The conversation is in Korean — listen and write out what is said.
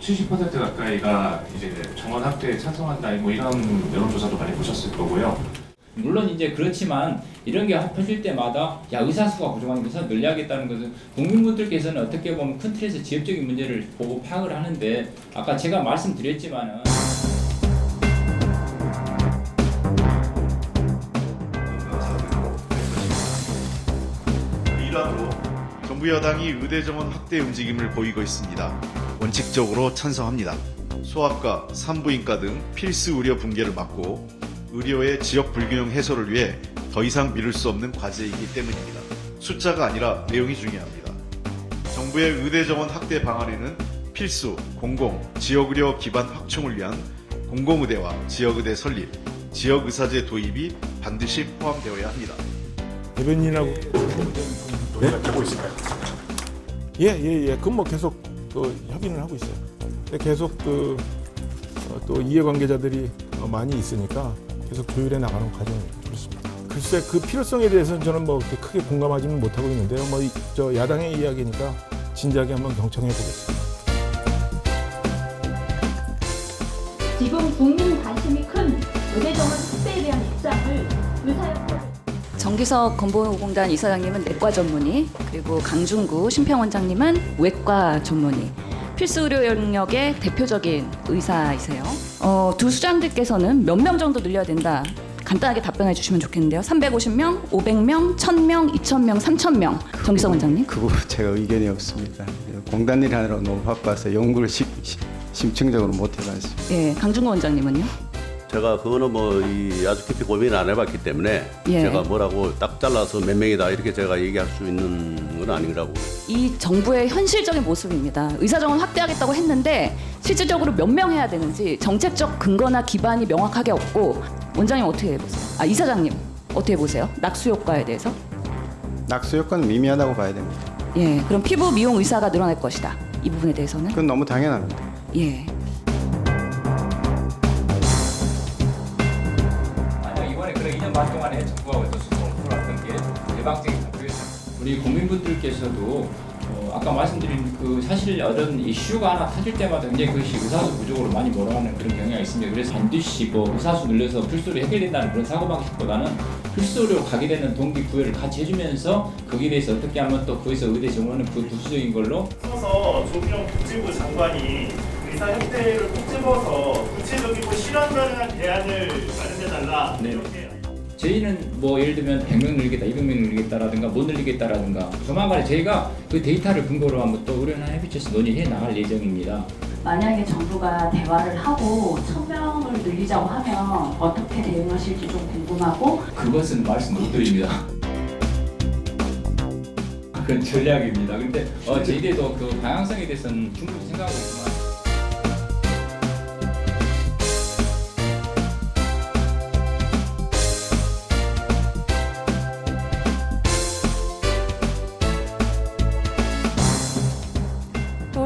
70% 가까이가 이제 정원 확대에 찬성한다 뭐 이런 여론조사도 많이 보셨을 거고요. 물론 이제 그렇지만 이런 게 합쳐질 때마다 야 의사 수가 부족하니까 의사 늘려야겠다는 것은 국민분들께서는 어떻게 보면 큰 틀에서 지역적인 문제를 보고 파악을 하는데 아까 제가 말씀드렸지만은 정부 여당이 의대 정원 확대 움직임을 보이고 있습니다. 원칙적으로 찬성합니다. 소아과, 산부인과 등 필수 의료 붕괴를 막고 의료의 지역 불균형 해소를 위해 더 이상 미룰 수 없는 과제이기 때문입니다. 숫자가 아니라 내용이 중요합니다. 정부의 의대 정원 확대 방안에는 필수, 공공, 지역의료 기반 확충을 위한 공공의대와 지역의대 설립, 지역의사제 도입이 반드시 포함되어야 합니다. 대변인하고 논의가 되고 있을까요? 예 예 예 그건 뭐 계속 또 협의는 하고 있어요. 근데 계속 그또 이해관계자들이 어, 많이 있으니까 계속 조율해 나가는 과정이 그렇습니다. 글쎄 그 필요성에 대해서는 저는 뭐 그렇게 크게 공감하지는 못하고 있는데요. 뭐 저 야당의 이야기니까 진작에 한번 경청해 보겠습니다. 지금 국민 관 정기석 건보공단 이사장님은 내과 전문의, 그리고 강중구 심평원장님은 외과 전문의. 필수 의료 영역의 대표적인 의사이세요. 어, 두 수장들께서는 몇 명 정도 늘려야 된다. 간단하게 답변해 주시면 좋겠는데요. 350명, 500명, 1000명, 2000명, 3000명. 정기석 원장님. 그거 제가 의견이 없습니다. 공단 일 하느라 너무 바빠서 연구를 심, 심- 심층적으로 못 해봤습니다. 예, 강중구 원장님은요? 제가 그거는 뭐 이 아주 깊이 고민을 안 해봤기 때문에 예. 제가 뭐라고 딱 잘라서 몇 명이다 이렇게 제가 얘기할 수 있는 건 아니라고 이 정부의 현실적인 모습입니다. 의사 정원 확대하겠다고 했는데 실질적으로 몇 명 해야 되는지 정책적 근거나 기반이 명확하게 없고 원장님 어떻게 보세요? 아 이사장님 어떻게 보세요? 낙수 효과에 대해서? 낙수 효과는 미미하다고 봐야 됩니다. 예, 그럼 피부 미용 의사가 늘어날 것이다. 이 부분에 대해서는 그건 너무 당연합니다. 예. 3년 반 동안에 정부와 외교수도 프로그램 함께 개방적인 발표였습니다. 우리 국민분들께서도 어, 아까 말씀드린 그 사실 어떤 이슈가 하나 터질 때마다 굉장히 그것이 의사수 부족으로 많이 몰아가는 그런 경향이 있습니다. 그래서 반드시 뭐 의사수 늘려서 필수로 해결된다는 그런 사고방식보다는 필수로 가게 되는 동기 부여를 같이 해주면서 거기에 대해서 어떻게 하면 또 거기서 의대 정원은 그 부수적인 걸로 써서 조기령 복지부 장관이 의사협회를 꼭 집어서 구체적이고 실현 가능한 대안을 마련해달라 네. 이렇게 저희는 뭐 예를 들면 100명 늘리겠다, 200명 늘리겠다라든가 못 늘리겠다라든가 조만간에 저희가 그 데이터를 근거로 한번 또 의료나 협의체에서 논의해 나갈 예정입니다. 만약에 정부가 대화를 하고 천명을 늘리자고 하면 어떻게 대응하실지 좀 궁금하고 그것은 말씀 못 드립니다. 그건 전략입니다. 근데 어, 저희들도 그 방향성에 대해서는 충분히 생각하고 있지만